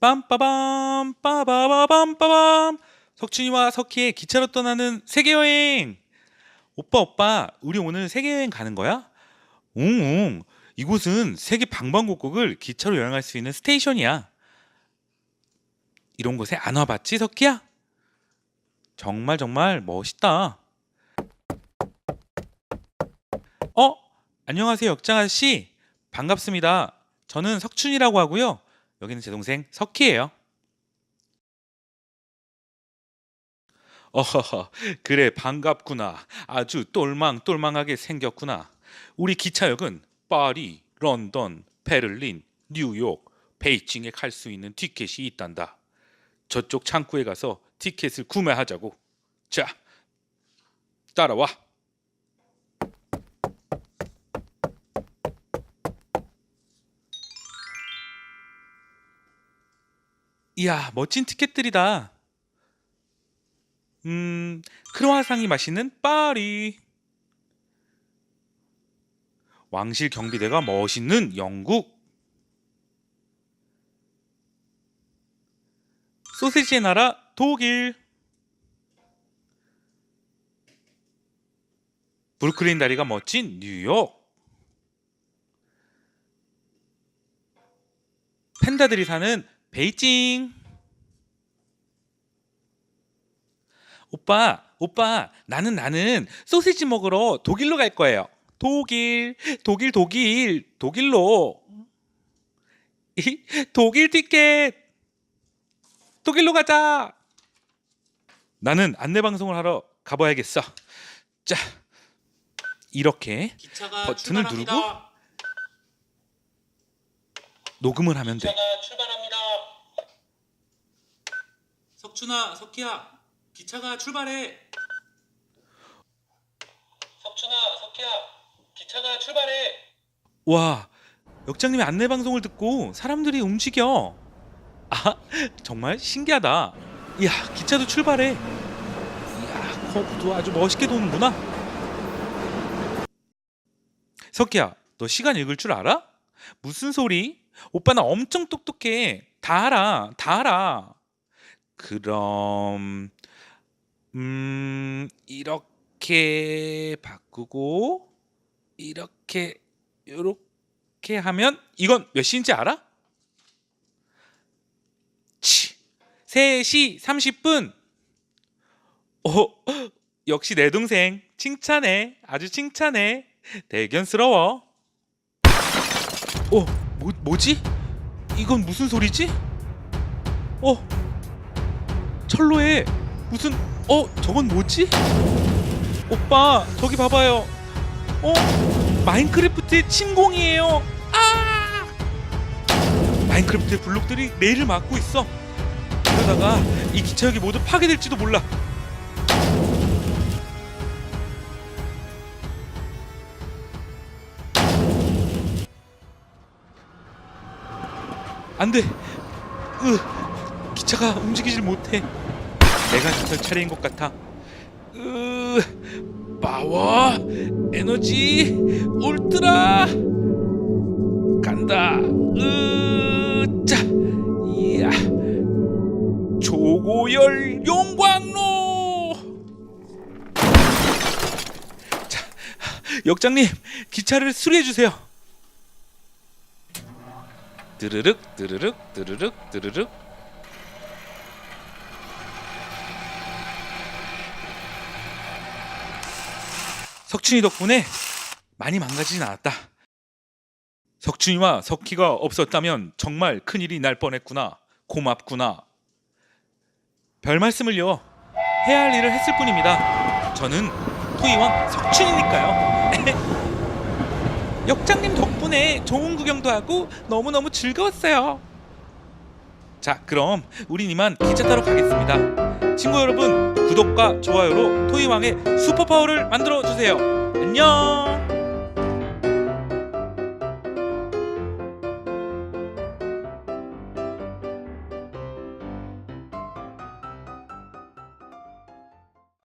빰빠밤 빠바바밤 빠밤 석준이와 석희의 기차로 떠나는 세계 여행. 오빠 오빠 우리 오늘 세계 여행 가는 거야? 웅웅 이곳은 세계 방방곡곡을 기차로 여행할 수 있는 스테이션이야. 이런 곳에 안 와봤지 석희야? 정말 정말 멋있다. 어 안녕하세요 역장 아저씨 반갑습니다. 저는 석춘이라고 하고요. 여기는 제 동생 석희예요. 어허허, 그래 반갑구나. 아주 똘망똘망하게 생겼구나. 우리 기차역은 파리, 런던, 베를린, 뉴욕, 베이징에 갈 수 있는 티켓이 있단다. 저쪽 창구에 가서 티켓을 구매하자고. 자, 따라와. 이야, 멋진 티켓들이다. 음, 크로아상이 맛있는 파리. 왕실 경비대가 멋있는 영국. 소시지의 나라 독일. 브루클린 다리가 멋진 뉴욕. 팬다들이 사는 베이징. 오빠, 오빠, 나는 나는 소시지 먹으러 독일로 갈 거예요. 독일, 독일, 독일, 독일로. 이, 독일 티켓. 독일로 가자. 나는 안내 방송을 하러 가봐야겠어. 자, 이렇게 버튼을 출발합니다. 누르고 녹음을 하면 돼. 출발합니다. 석춘아, 석희야, 기차가 출발해. 석춘아, 석희야, 기차가 출발해. 와, 역장님의 안내 방송을 듣고 사람들이 움직여. 아, 정말 신기하다. 이야, 기차도 출발해. 이야, 커브도 아주 멋있게 도는구나. 석기야, 너 시간 읽을 줄 알아? 무슨 소리? 오빠 나 엄청 똑똑해. 다 알아, 다 알아. 그럼, 음, 이렇게 바꾸고, 이렇게, 요렇게 하면 이건 몇 시인지 알아? 치, 3시 30분. 오, 역시 내 동생. 칭찬해. 아주 칭찬해. 대견스러워. 어, 뭐, 뭐지? 이건 무슨 소리지? 어, 철로에 무슨, 어, 저건 뭐지? 오빠, 저기 봐봐요. 어, 마인크래프트의 침공이에요. 아! 마인크래프트의 블록들이 레일을 막고 있어. 이러다가 이 기차역이 모두 파괴될지도 몰라. 안 돼. 으, 기차가 움직이질 못해. 내가 기차 차례인 것 같아. 으, 파워, 에너지, 울트라. 간다. 으, 자, 이야. 조고열 용광로. 자, 역장님 기차를 수리해 주세요. 드르륵 드르륵 드르륵 드르륵. 석춘이 덕분에 많이 망가지진 않았다. 석춘이와 석희가 없었다면 정말 큰일이 날 뻔했구나. 고맙구나. 별 말씀을요. 해야 할 일을 했을 뿐입니다. 저는 토이왕 석춘이니까요. 역장님 덕분에 좋은 구경도 하고 너무너무 즐거웠어요. 자, 그럼 우린 이만 기차 타러 가겠습니다. 친구 여러분, 구독과 좋아요로 토이왕의 슈퍼파워를 만들어 주세요. 안녕.